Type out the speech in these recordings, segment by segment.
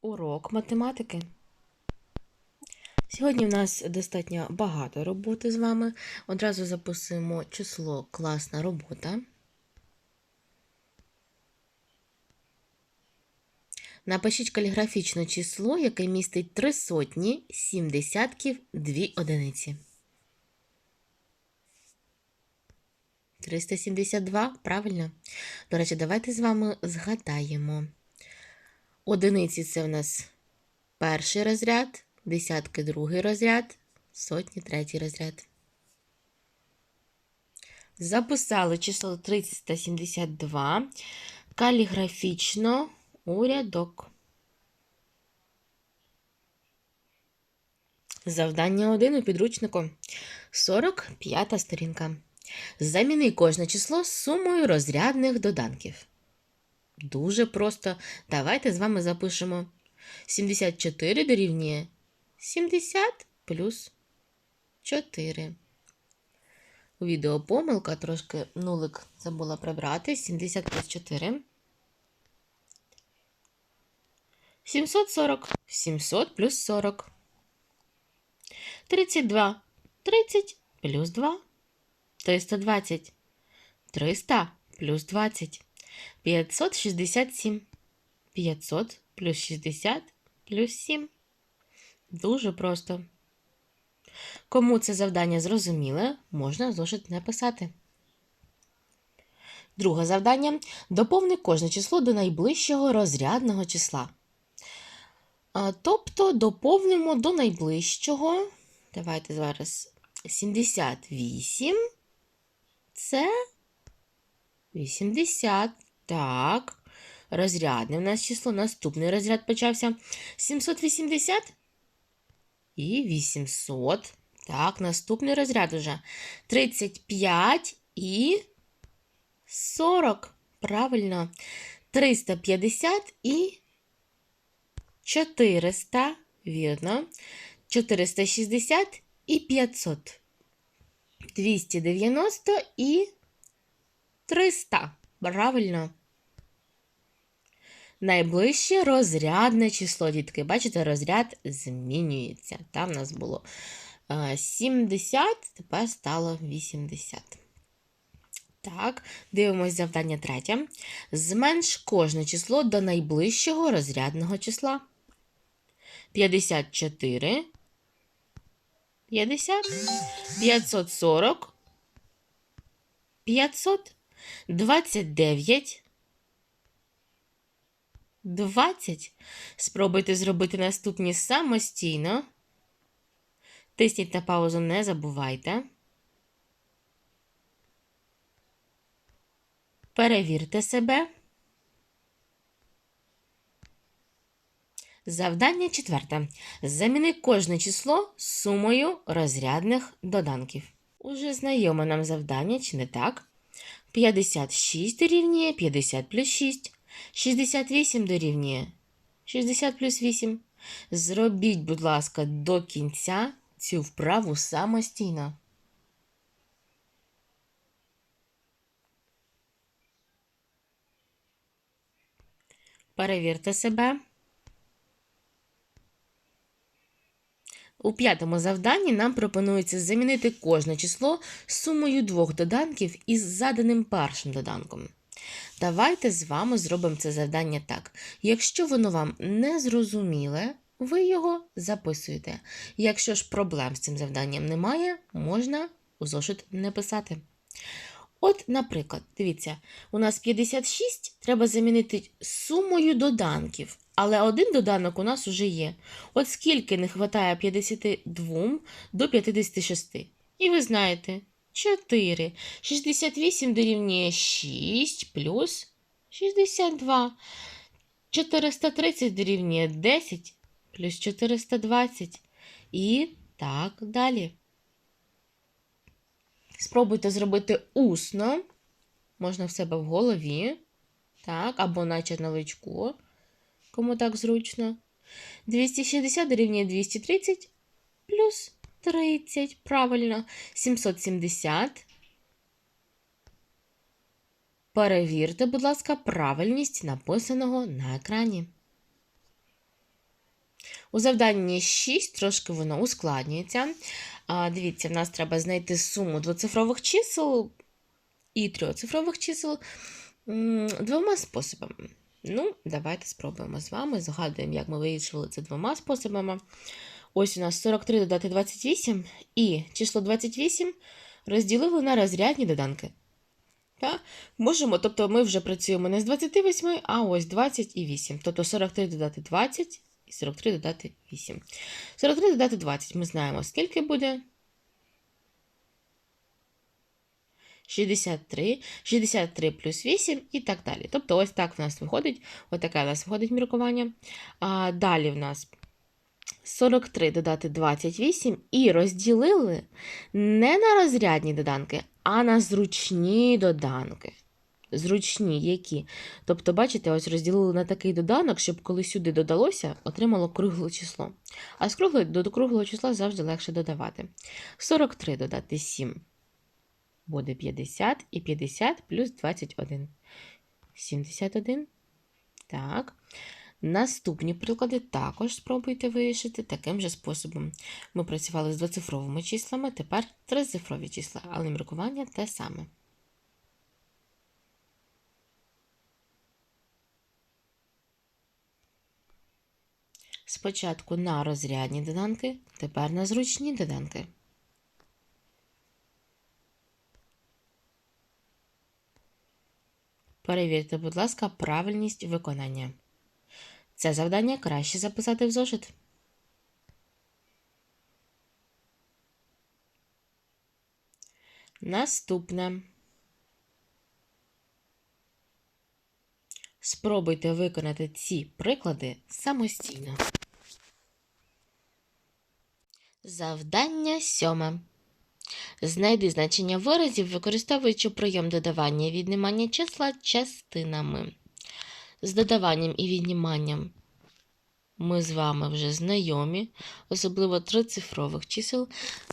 Урок математики. Сьогодні в нас достатньо багато роботи з вами. Одразу записуємо число класна робота. Напишіть каліграфічне число, яке містить три сотні, сім десятків, дві одиниці. 372, правильно? До речі, давайте з вами згадаємо. Одиниці це в нас перший розряд, десятки другий розряд, сотні третій розряд. Записали число 372 каліграфічно у рядок. Завдання 1 у підручнику. 45 сторінка. Заміни кожне число з сумою розрядних доданків. Дуже просто. Давайте з вами запишемо. 74 дорівнює 70 плюс 4. У відео помилка, трошки нулик забула прибрати. 70 плюс 4. 740. 700 плюс 40. 32. 30 плюс 2. 320. 300 плюс 20. 567. 500 плюс 60 плюс 7. Дуже просто. Кому це завдання зрозуміле, можна зошит не писати. Друге завдання. Доповни кожне число до найближчого розрядного числа. Тобто доповнимо до найближчого. Давайте зараз 78. Це 80. Так. Розрядне в нас число. Наступний розряд почався. 780 і 800. Так, наступний розряд уже. 35 і 40. Правильно. 350 і 400. Вірно. 460 і 500. 290 і 300. Правильно. Найближче розрядне число, дітки. Бачите, розряд змінюється. Там у нас було е, 70, тепер стало 80. Так, дивимось завдання третє. Зменш кожне число до найближчого розрядного числа. 54. 50. 540. 500. 29. 20. Спробуйте зробити наступні самостійно. Тисніть на паузу, не забувайте. Перевірте себе. Завдання четверте. Заміни кожне число сумою розрядних доданків. Уже знайоме нам завдання, чи не так? 56 дорівнює 50 плюс 6. 68 дорівнює 60 плюс 8. Зробіть, будь ласка, до кінця цю вправу самостійно. Перевірте себе. У п'ятому завданні нам пропонується замінити кожне число сумою двох доданків із заданим першим доданком. Давайте з вами зробимо це завдання так. Якщо воно вам не зрозуміле, ви його записуєте. Якщо ж проблем з цим завданням немає, можна у зошит не писати. От, наприклад, дивіться, у нас 56 треба замінити сумою доданків, але один доданок у нас уже є. От скільки не вистачає 52 до 56. І ви знаєте, 4. 68 дорівнює 6 плюс 62. 430 дорівнює 10 плюс 420. І так далі. Спробуйте зробити усно. Можна в себе в голові. Так, або наче на личку, кому так зручно. 260 дорівнює 230 плюс 30. Правильно. 770. Перевірте, будь ласка, правильність написаного на екрані. У завданні 6 трошки воно ускладнюється. А, дивіться, в нас треба знайти суму двоцифрових чисел і трьоцифрових чисел двома способами. Ну, давайте спробуємо з вами. Згадуємо, як ми вирішили це двома способами. Ось у нас 43 додати 28, і число 28 розділили на розрядні доданки. Так? Можемо, тобто ми вже працюємо не з 28, а ось 20 і 8. Тобто 43 додати 20 і 43 додати 8. 43 додати 20. Ми знаємо, скільки буде. 63, 63 плюс 8 і так далі. Тобто, ось так в нас виходить, ось таке в нас виходить міркування. А далі в нас 43 додати 28 і розділили не на розрядні доданки, а на зручні доданки. Зручні які. Тобто, бачите, ось розділили на такий доданок, щоб коли сюди додалося, отримало кругле число. А з круглого до круглого числа завжди легше додавати. 43 додати 7 буде 50 і 50 плюс 21. 71. Так. Наступні приклади також спробуйте вирішити таким же способом. Ми працювали з двоцифровими числами, тепер трицифрові числа, але міркування те саме. Спочатку на розрядні доданки, тепер на зручні доданки. Перевірте, будь ласка, правильність виконання. Це завдання краще записати в зошит. Наступне. Спробуйте виконати ці приклади самостійно. Завдання сьоме. Знайди значення виразів, використовуючи прийом додавання і віднімання числа частинами. З додаванням і відніманням ми з вами вже знайомі, особливо трицифрових чисел.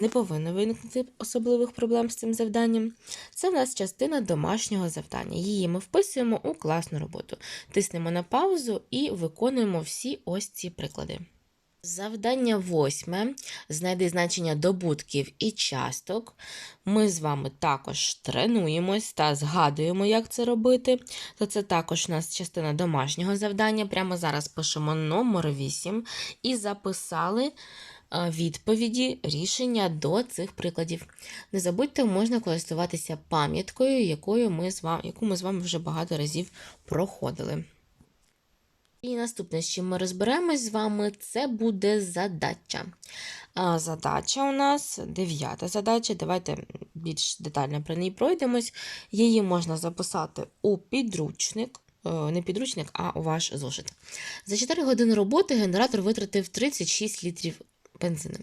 Не повинно виникнути особливих проблем з цим завданням. Це в нас частина домашнього завдання. Її ми вписуємо у класну роботу. Тиснемо на паузу і виконуємо всі ось ці приклади. Завдання восьме. Знайди значення добутків і часток. Ми з вами також тренуємось та згадуємо, як це робити. То це також у нас частина домашнього завдання. Прямо зараз пишемо номер 8 і записали е, відповіді, рішення до цих прикладів. Не забудьте, можна користуватися пам'яткою, яку ми з вами вже багато разів проходили. І наступне, з чим ми розберемось з вами, це буде задача. А, Задача у нас дев'ята задача. Давайте більш детально про неї пройдемось. Її можна записати у підручник. е, Не підручник, а у ваш зошит. За 4 години роботи генератор витратив 36 літрів бензину.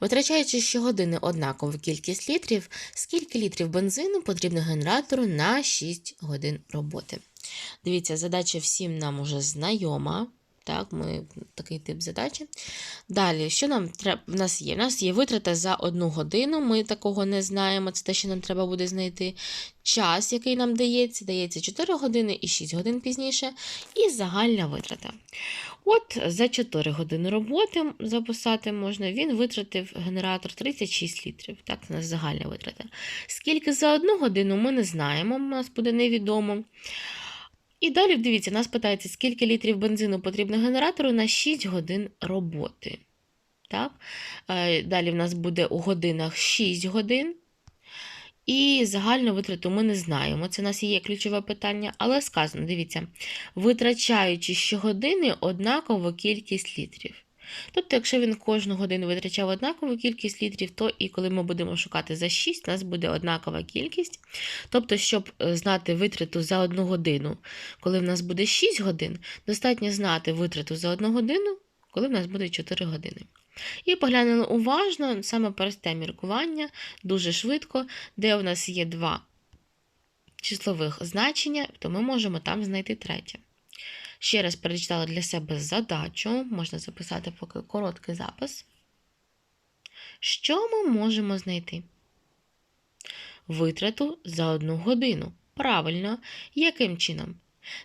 Витрачаючи щогодини однакову кількість літрів, скільки літрів бензину потрібно генератору на 6 годин роботи? Дивіться, задача всім нам уже знайома. Так, ми такий тип задачі. Далі, що нам треба в нас є? У нас є витрата за одну годину. Ми такого не знаємо. Це те, що нам треба буде знайти. Час, який нам дається, дається 4 години і 6 годин пізніше, і загальна витрата. От за 4 години роботи записати можна, він витратив генератор 36 літрів. Так, у нас загальна витрата. Скільки за одну годину ми не знаємо, у нас буде невідомо. І далі, дивіться, нас питається, скільки літрів бензину потрібно генератору на 6 годин роботи. Так? Е, Далі в нас буде у годинах 6 годин. І загальну витрату ми не знаємо. Це у нас є ключове питання, але сказано, дивіться, витрачаючи щогодини однакову кількість літрів. Тобто, якщо він кожну годину витрачав однакову кількість літрів, то і коли ми будемо шукати за 6, у нас буде однакова кількість. Тобто, щоб е, знати витрату за одну годину, коли в нас буде 6 годин, достатньо знати витрату за одну годину, коли в нас буде 4 години. І поглянули уважно, саме просте міркування, дуже швидко, де у нас є два числових значення, то ми можемо там знайти третє. Ще раз перечитала для себе задачу, можна записати поки короткий запис. Що ми можемо знайти? Витрату за одну годину. Правильно, яким чином?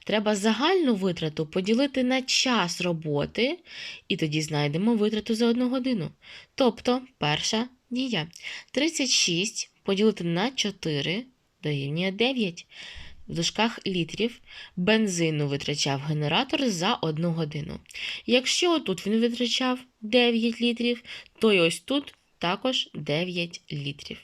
Треба загальну витрату поділити на час роботи, і тоді знайдемо витрату за одну годину. Тобто, перша дія. 36 поділити на 4 дорівнює 9. В дужках літрів бензину витрачав генератор за одну годину. Якщо тут він витрачав 9 літрів, то й ось тут також 9 літрів.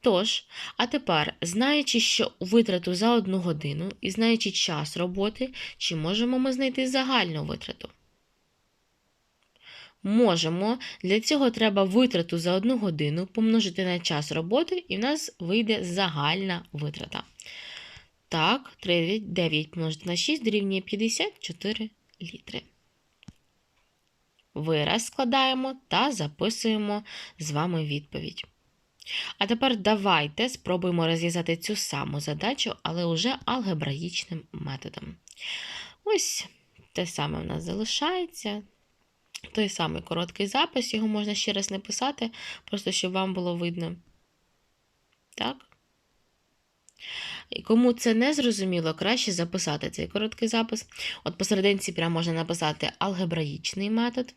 Тож, а тепер, знаючи, що витрату за одну годину і знаючи час роботи, чи можемо ми знайти загальну витрату? Можемо. Для цього треба витрату за одну годину помножити на час роботи, і в нас вийде загальна витрата. Так, 9, 9 помножити на 6 дорівнює 54 літри. Вираз складаємо та записуємо з вами відповідь. А тепер давайте спробуємо розв'язати цю саму задачу, але вже алгебраїчним методом. Ось те саме в нас залишається. Той самий короткий запис, його можна ще раз написати, просто щоб вам було видно. Так? І кому це не зрозуміло, краще записати цей короткий запис. От посерединці прямо можна написати алгебраїчний метод.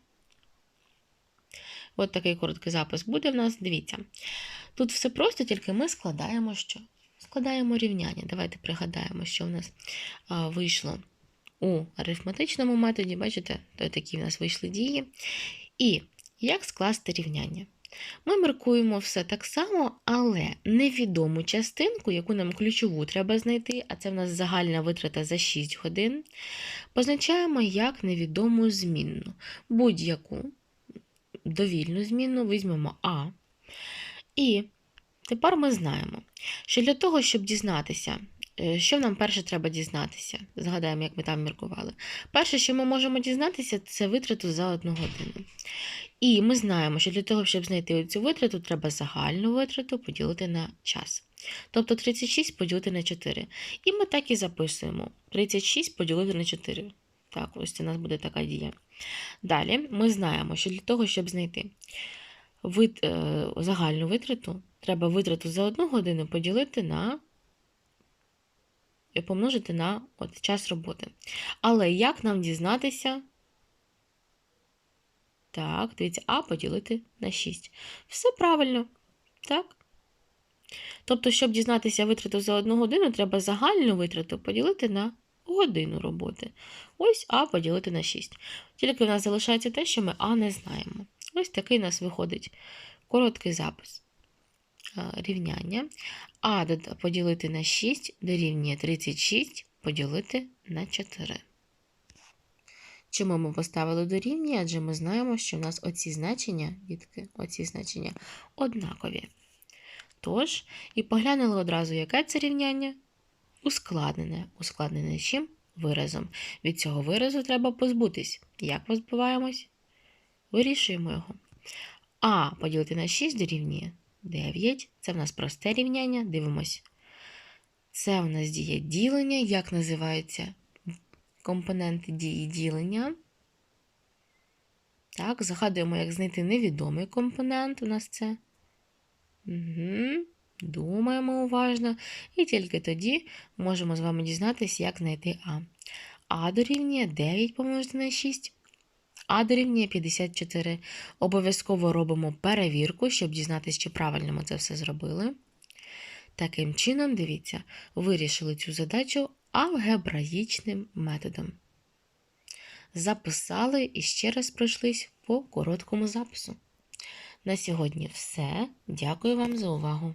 От такий короткий запис буде в нас. Дивіться. Тут все просто, тільки ми складаємо що? Складаємо рівняння. Давайте пригадаємо, що в нас а, вийшло у арифметичному методі. Бачите, такі в нас вийшли дії. І як скласти рівняння? Ми маркуємо все так само, але невідому частинку, яку нам ключову треба знайти, а це в нас загальна витрата за 6 годин, позначаємо як невідому змінну. Будь-яку довільну змінну візьмемо А. І тепер ми знаємо, що для того, щоб дізнатися, е, що нам перше треба дізнатися, згадаємо, як ми там міркували. Перше, що ми можемо дізнатися, це витрату за одну годину. І ми знаємо, що для того, щоб знайти цю витрату, треба загальну витрату поділити на час. Тобто 36 поділити на 4. І ми так і записуємо: 36 поділити на 4. Так, ось у нас буде така дія. Далі ми знаємо, що для того, щоб знайти вит, е, загальну витрату, треба витрату за одну годину поділити на помножити на от, час роботи. Але як нам дізнатися? Так, дивіться, А поділити на 6. Все правильно. Так? Тобто, щоб дізнатися витрату за одну годину, треба загальну витрату поділити на годину роботи. Ось А поділити на 6. Тільки в нас залишається те, що ми А не знаємо. Ось такий у нас виходить короткий запис рівняння. А поділити на 6 дорівнює 36 поділити на 4. Чому ми поставили дорівнює? Адже ми знаємо, що в нас оці значення, дітки, оці значення однакові. Тож, і поглянули одразу, яке це рівняння? Ускладнене. Ускладнене чим? Виразом. Від цього виразу треба позбутись. Як позбуваємось? Вирішуємо його. А поділити на 6 дорівнює 9. Це в нас просте рівняння. Дивимось. Це в нас діє ділення. Як називаються компоненти дії ділення? Так, згадуємо, як знайти невідомий компонент. У нас це. Угу. Думаємо уважно. І тільки тоді можемо з вами дізнатися, як знайти А. А дорівнює 9 помножити на 6. А дорівнює 54. Обов'язково робимо перевірку, щоб дізнатися, чи правильно ми це все зробили. Таким чином, дивіться, вирішили цю задачу алгебраїчним методом. Записали і ще раз пройшлись по короткому запису. На сьогодні все. Дякую вам за увагу!